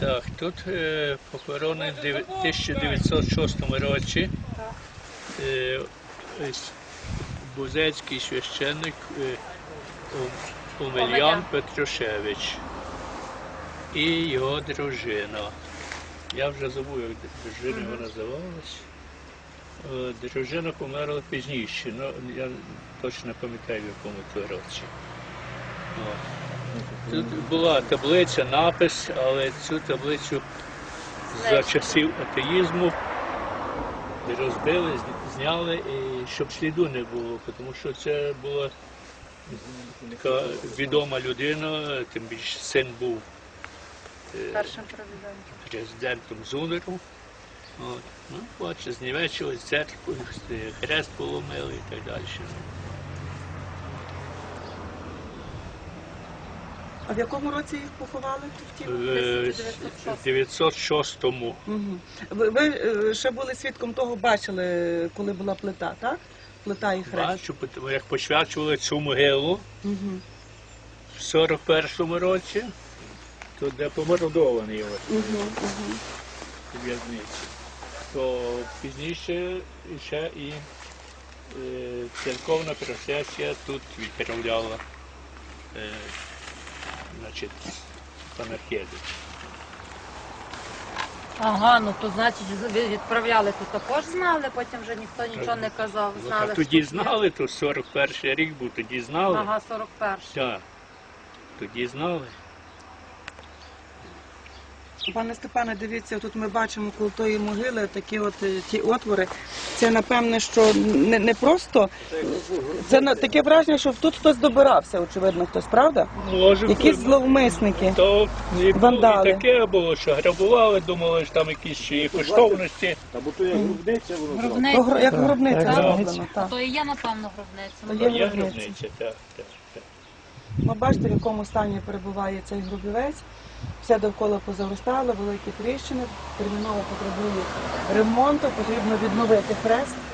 Так, тут е, похоронений в 1906 році е, бузецький священник е, Омельян Петрушевич і його дружина. Я вже забув, як дружина його називалась. Е, Дружина померла пізніше, ну я точно не пам'ятаю, в якому то році. От. Тут була таблиця, напис, але цю таблицю за часів атеїзму розбили, зняли, і щоб сліду не було, тому що це була така відома людина, тим більше син був е, Першим президентом. Зунером. От. Ну, бачите, знівечили церкву, хрест поломили і так далі. А в якому році їх поховали? в ті? В 906-му. Мгм. Ви, ви е, ще були свідком того, бачили, коли була плита, так? Плита і хрест. Бачу, як посвячували цю могилу Угу. в 41-му році, то де помордований Угу. Угу. в'язниці. То пізніше ще і е, церковна процесія тут відправляла е, значить, панахиди. Ага, ну то значить ви відправляли тут також знали, потім вже ніхто нічого не казав. Ну, Знали, а тоді що- знали, то 41 рік був, тоді знали. Ага, 41. Так, тоді знали. Пане Степане, дивіться, тут ми бачимо коло тої могили такі от е, ті отвори. Це напевне, що не, не просто це на- таке враження, що тут хтось добирався, очевидно, хтось, правда? Може, Якісь зловмисники. То і, було, Вандали. і таке було, що грабували, думали, що там якісь ще коштовності. Та бо то як грудниця воно. Гробниця. Погро- Як гробниця Так. зроблено, так. То і є, напевно, гробниця. То є Є гробниця. гробниця, так, так, так. Ви бачите, в якому стані перебуває цей грубівець. Все довкола позаростало, великі тріщини, терміново потребує ремонту, потрібно відновити хрест.